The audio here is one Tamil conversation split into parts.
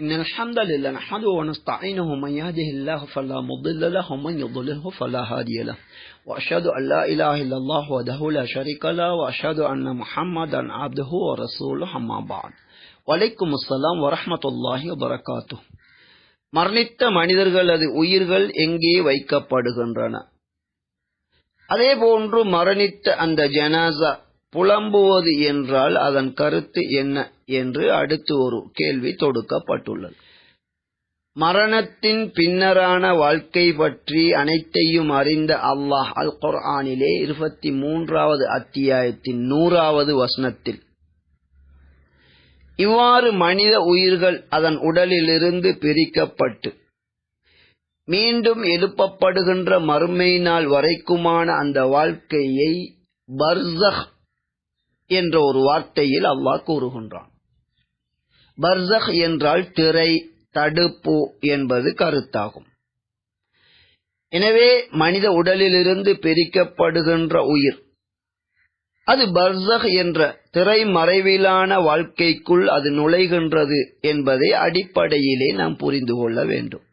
إن الحمد لله نحمده ونستعينه من يهده الله فلا مضل له ومن يضلله فلا هادي له. وأشهد أن لا إله إلا الله وحده لا شريك له وأشهد أن محمدا عبده ورسوله أما بعد. வலைக்கும் அஸ்லாம் வரமத்துல்லாஹி வரகாத்து மரணித்த மனிதர்களது உயிர்கள் எங்கே வைக்கப்படுகின்றன அதே போன்று மரணித்த அந்த ஜனாசா புலம்புவது என்றால் அதன் கருத்து என்ன என்று அடுத்து ஒரு கேள்வி தொடுக்கப்பட்டுள்ளது. மரணத்தின் பின்னரான வாழ்க்கை பற்றி அனைத்தையும் அறிந்த அல்லாஹ் அல் குர்ஆனிலே இருபத்தி மூன்றாவது அத்தியாயத்தின் நூறாவது வசனத்தில் இவ்வாறு மனித உயிர்கள் அதன் உடலிலிருந்து பிரிக்கப்பட்டு மீண்டும் எழுப்பப்படுகின்ற மறுமை நாள் வரைக்குமான அந்த வாழ்க்கையை பர்சஹ் என்ற ஒரு வார்த்தையில் அல்லாஹ் கூறுகின்றான். பர்சக் என்றால் திரை தடுப்பு என்பது கருத்தாகும். எனவே மனித உடலிலிருந்து பிரிக்கப்படுகின்ற உயிர் அது பர்சக் என்ற திரை மறைவிலான வாழ்க்கைக்குள் அது நுழைகின்றது என்பதை அடிப்படையிலே நாம் புரிந்து கொள்ள வேண்டும்.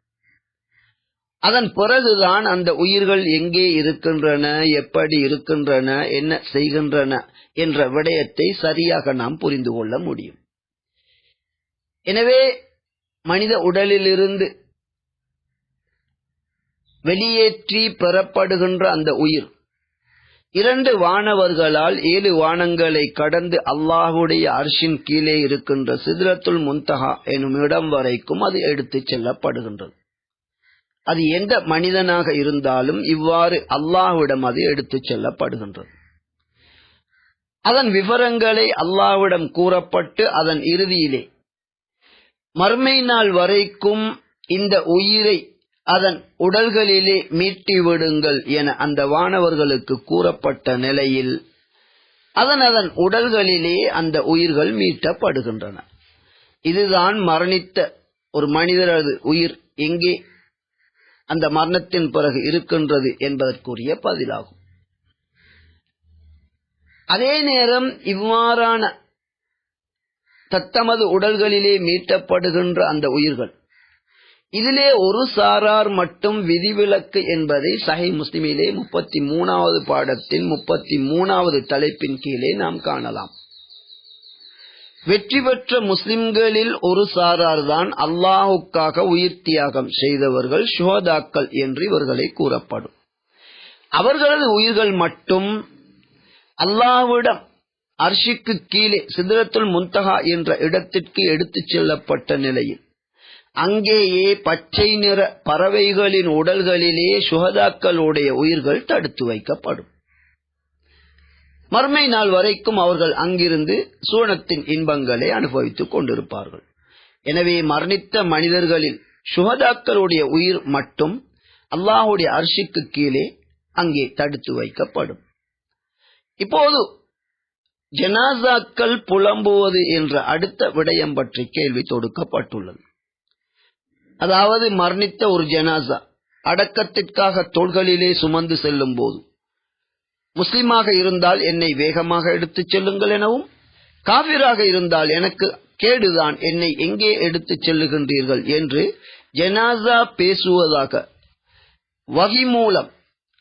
அதன் பிறகுதான் அந்த உயிர்கள் எங்கே இருக்கின்றன எப்படி இருக்கின்றன என்ன செய்கின்றன என்ற விடயத்தை சரியாக நாம் புரிந்து கொள்ள முடியும். எனவே மனித உடலிலிருந்து வெளியேற்றி பெறப்படுகின்ற அந்த உயிர் இரண்டு வானவர்களால் ஏழு வானங்களை கடந்து அல்லாஹுடைய அர்ஷின் கீழே இருக்கின்ற சிதிரத்துல் முந்தகா எனும் இடம் வரைக்கும் அது எடுத்துச் செல்லப்படுகின்றது. அது எந்த மனிதனாக இருந்தாலும் இவ்வாறு அல்லாஹ்விடம் அது எடுத்துச் செல்லப்படுகின்றது. அதன் விவரங்களை அல்லாஹ்விடம் கூறப்பட்டு அதன் இறுதியிலே மர்மை நாள் வரைக்கும் இந்த உயிரை அதன் உடல்களிலே மீட்டி விடுங்கள் என அந்த வானவர்களுக்கு கூறப்பட்ட நிலையில் அதன் அதன் உடல்களிலே அந்த உயிர்கள் மீட்டப்படுகின்றன. இதுதான் மரணித்த ஒரு மனிதரது உயிர். எங்கே? அந்த மரணத்தின் பிறகு இருக்கின்றது என்பதற்குரிய பதிலாகும். அதே நேரம் இவ்வாறான தத்தமது உடல்களிலே மீட்டப்படுகின்ற அந்த உயிர்கள் இதிலே ஒரு சாரார் மட்டும் விதிவிலக்கு என்பதை சஹை முஸ்லிமிலே முப்பத்தி மூணாவது பாடத்தின் முப்பத்தி மூணாவது தலைப்பின் கீழே நாம் காணலாம். வெற்றி பெற்ற முஸ்லிம்களில் ஒரு சாரார்தான் அல்லாஹுக்காக உயிர் தியாகம் செய்தவர்கள் சுகதாக்கள் என்று இவர்களை கூறப்படும். அவர்களது உயிர்கள் மட்டும் அல்லாஹ்விடம் அர்ஷிக்கு கீழே சிதறத்துல் முந்தகா என்ற இடத்திற்கு எடுத்துச் செல்லப்பட்ட நிலையில் அங்கேயே பச்சை நிற பறவைகளின் உடல்களிலே சுகதாக்களுடைய உயிர்கள் தடுத்து வைக்கப்படும். மறுமை நாள் வரைக்கும் அவர்கள் அங்கிருந்து சூனத்தின் இன்பங்களை அனுபவித்துக் கொண்டிருப்பார்கள். எனவே மரணித்த மனிதர்களில் சுகதாக்களுடைய உயிர் மட்டும் அல்லாஹுடைய அரிசிக்கு கீழே அங்கே தடுத்து வைக்கப்படும். இப்போது ஜனாசாக்கள் புலம்புவது என்ற அடுத்த விடயம் பற்றி கேள்வி தொடுக்கப்பட்டுள்ளது. அதாவது மரணித்த ஒரு ஜனாசா அடக்கத்திற்காக தோள்களிலே சுமந்து செல்லும் போது முஸ்லிமாக இருந்தால் என்னை வேகமாக எடுத்துச் செல்லுங்கள் எனவும் காவிராக இருந்தால் எனக்கு கேடுதான் என்னை எங்கே எடுத்துச் செல்லுகின்றீர்கள் என்று ஜனாசா பேசுவதாக வகி மூலம்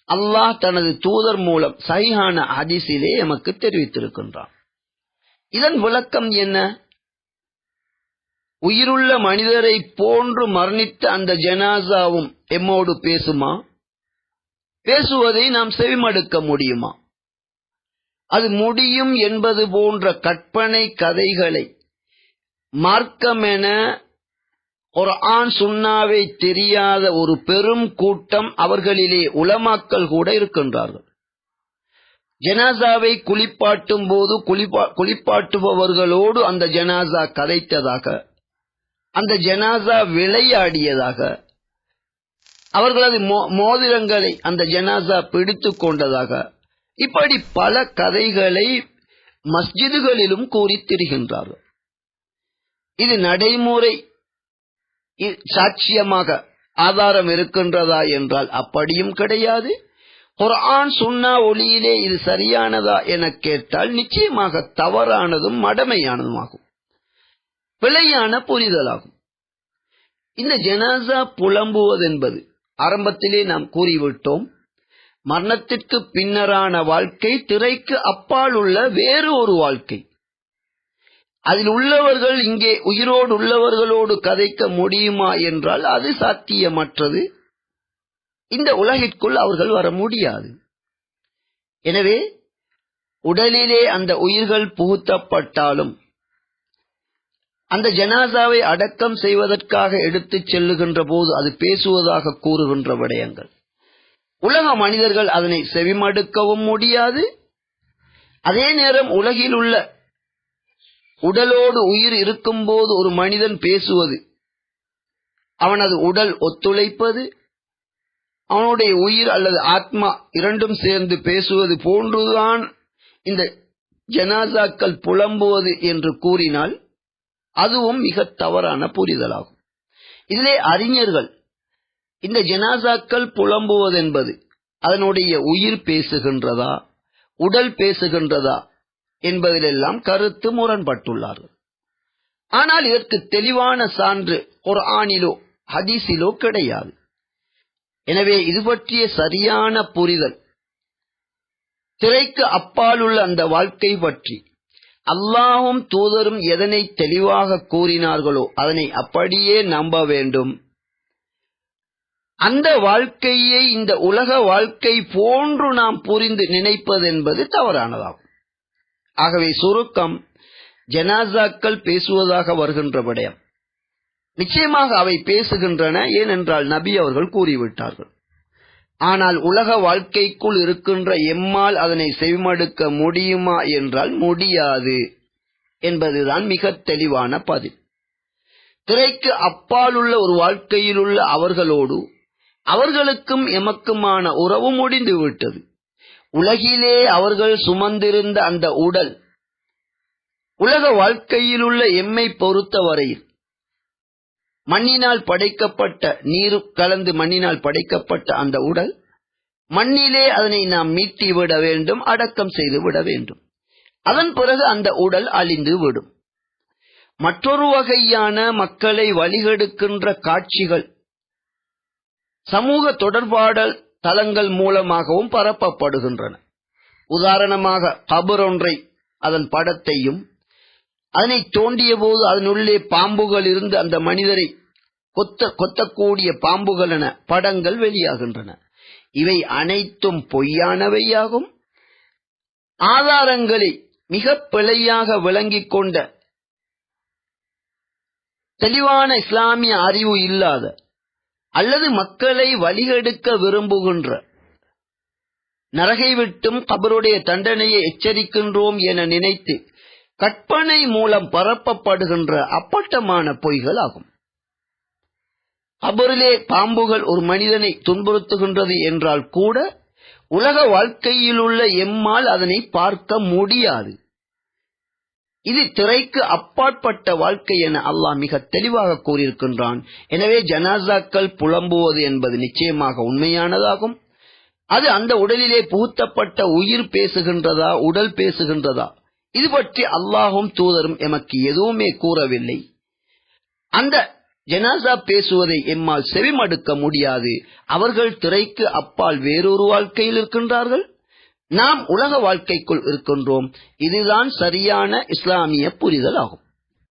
அல்லாஹ் தனது தூதர் மூலம் சரியான ஹதீஸிலே எமக்கு தெரிவித்திருக்கின்றான். இதன் விளக்கம் என்ன? உயிருள்ள மனிதரை போன்று மரணித்த அந்த ஜனாசாவும் எம்மோடு பேசுமா? பேசுவதை நாம் செவிமடுக்க முடியுமா? அது முடியும் என்பது போன்ற கற்பனை கதைகளை மார்க்கமென ஒரு ஆண் சுண்ணாவை தெரியாத ஒரு பெரும் கூட்டம் அவர்களிலே உலமாக்கல் கூட இருக்கின்றார்கள். ஜனாசாவை குளிப்பாட்டும் போது குளிப்பாட்டுபவர்களோடு அந்த ஜனாசா கதைத்ததாக அந்த ஜனாசா விளையாடியதாக அவர்களது மோதிரங்களை அந்த ஜனாசா பிடித்து கொண்டதாக இப்படி பல கதைகளை மஸ்ஜிதுகளிலும் கூறி திரிகின்றார்கள் இது நடைமுறை சாட்சியமாக ஆதாரம் இருக்கின்றதா என்றால் அப்படியும் கிடையாது. குர்ஆன் சுன்னா ஒளியிலே இது சரியானதா என கேட்டால் நிச்சயமாக தவறானதும் மடமையானதுமாகும். பிழையான புரிதலாகும். இந்த ஜனாசா புலம்புவது என்பது ஆரம்பத்திலே நாம் கூறிவிட்டோம் மரணத்திற்கு பின்னரான வாழ்க்கை திரைக்கு அப்பால் உள்ள வேறு ஒரு வாழ்க்கை. அதில் உள்ளவர்கள் இங்கே உயிரோடு உள்ளவர்களோடு கதைக்க முடியுமா என்றால் அது சாத்தியமற்றது. இந்த உலகிற்குள் அவர்கள் வர முடியாது. எனவே உடலிலே அந்த உயிர்கள் புகுத்தப்பட்டாலும் அந்த ஜனாசாவை அடக்கம் செய்வதற்காக எடுத்துச் செல்லுகின்ற போது அது பேசுவதாக கூறுகின்ற விடயங்கள். உலக மனிதர்கள் அதனை செவிமடுக்கவும் முடியாது. அதே நேரம் உலகில் உள்ள உடலோடு உயிர் இருக்கும்போது ஒரு மனிதன் பேசுவது அவனது உடல் ஒத்துழைப்பது அவனுடைய உயிர் அல்லது ஆத்மா இரண்டும் சேர்ந்து பேசுவது போன்றுதான் இந்த ஜனாசாக்கள் புலம்புவது என்று கூறினால் அதுவும் மிக தவறான புரிதலாகும். இதிலே அறிஞர்கள் இந்த ஜனாசாக்கள் புலம்புவதென்பது அதனுடைய உயிர் பேசுகின்றதா உடல் பேசுகின்றதா என்பதிலெல்லாம் கருத்து முரண்பட்டுள்ளார்கள். ஆனால் இதற்கு தெளிவான சான்று ஒரு ஆணிலோ ஹதீஸிலோ கிடையாது. எனவே இது பற்றிய சரியான புரிதல் திரைக்கு அப்பாலுள்ள அந்த வாழ்க்கை பற்றி அல்லாஹும் தூதரும் எதனை தெளிவாக கூறினார்களோ அதனை அப்படியே நம்ப வேண்டும். அந்த வாழ்க்கையை இந்த உலக வாழ்க்கை போன்று நாம் புரிந்து நினைப்பது என்பது தவறானதாகும். ஆகவே சுருக்கம் ஜனாசாக்கள் பேசுவதாக வருகின்ற விடயம். நிச்சயமாக அவை பேசுகின்றன ஏனென்றால் நபி அவர்கள் கூறிவிட்டார்கள். ஆனால் உலக வாழ்க்கைக்குள் இருக்கின்ற எம்மால் அதனை செவிமடுக்க முடியுமா என்றால் முடியாது என்பதுதான் மிக தெளிவான பதில். திரைக்கு அப்பாலுள்ள ஒரு வாழ்க்கையில் உள்ள அவர்களோடு அவர்களுக்கும் எமக்குமான உறவு முடிந்து விட்டது. உலகிலே அவர்கள் சுமந்திருந்த அந்த உடல் உலக வாழ்க்கையில் உள்ள எம்மை பொறுத்தவரையில் மண்ணினால் படைக்கப்பட்ட நீர் கலந்து மண்ணினால் படைக்கப்பட்ட அந்த உடல் மண்ணிலே அதனை நாம் மீட்டி விட வேண்டும் அடக்கம் செய்து விட வேண்டும். அதன் பிறகு அந்த உடல் அழிந்து விடும். மற்றொரு வகையான மக்களை வழிகெடுக்கின்ற காட்சிகள் சமூக தொடர்பாடல் தளங்கள் மூலமாகவும் பரப்பப்படுகின்றன. உதாரணமாக கபர் ஒன்றை அதன் படத்தையும் அதனை தோண்டிய போது அதனுள்ளே பாம்புகள் இருந்து அந்த மனிதரை கொத்த கொத்தக்கூடிய பாம்புகள் என படங்கள் வெளியாகின்றன. இவை அனைத்தும் பொய்யானவையாகும். ஆதாரங்களை மிக பிழையாக விளங்கிக் கொண்ட தெளிவான இஸ்லாமிய அறிவு இல்லாத அல்லது மக்களை வழிகெடுக்க விரும்புகின்ற நரகை விட்டும் கபருடைய தண்டனையை எச்சரிக்கின்றோம் என நினைத்து கற்பனை மூலம் பரப்பப்படுகின்ற அப்பட்டமான பொய்கள் ஆகும். அவரிலே பாம்புகள் ஒரு மனிதனை துன்புறுத்துகின்றது என்றால் கூட உலக வாழ்க்கையில் உள்ள எம்மால் அதனை பார்க்க முடியாது. இது திரைக்கு அப்பாற்பட்ட வாழ்க்கை என அல்லாஹ் மிக தெளிவாக கூறியிருக்கின்றான். எனவே ஜனாசாக்கள் புலம்புவது என்பது நிச்சயமாக உண்மையானதாகும். அது அந்த உடலிலே புகுத்தப்பட்ட உயிர் பேசுகின்றதா உடல் பேசுகின்றதா? இது பற்றி அல்லாஹும் தூதரும் எமக்கு எதுவுமே கூறவில்லை. அந்த ஜனாசா பேசுவதை எம்மால் செவிமடுக்க முடியாது. அவர்கள் திரைக்கு அப்பால் வேறொரு வாழ்க்கையில் இருக்கின்றார்கள்? நாம் உலக வாழ்க்கைக்குள் இருக்கின்றோம். இதுதான் சரியான இஸ்லாமிய புரிதல் ஆகும்.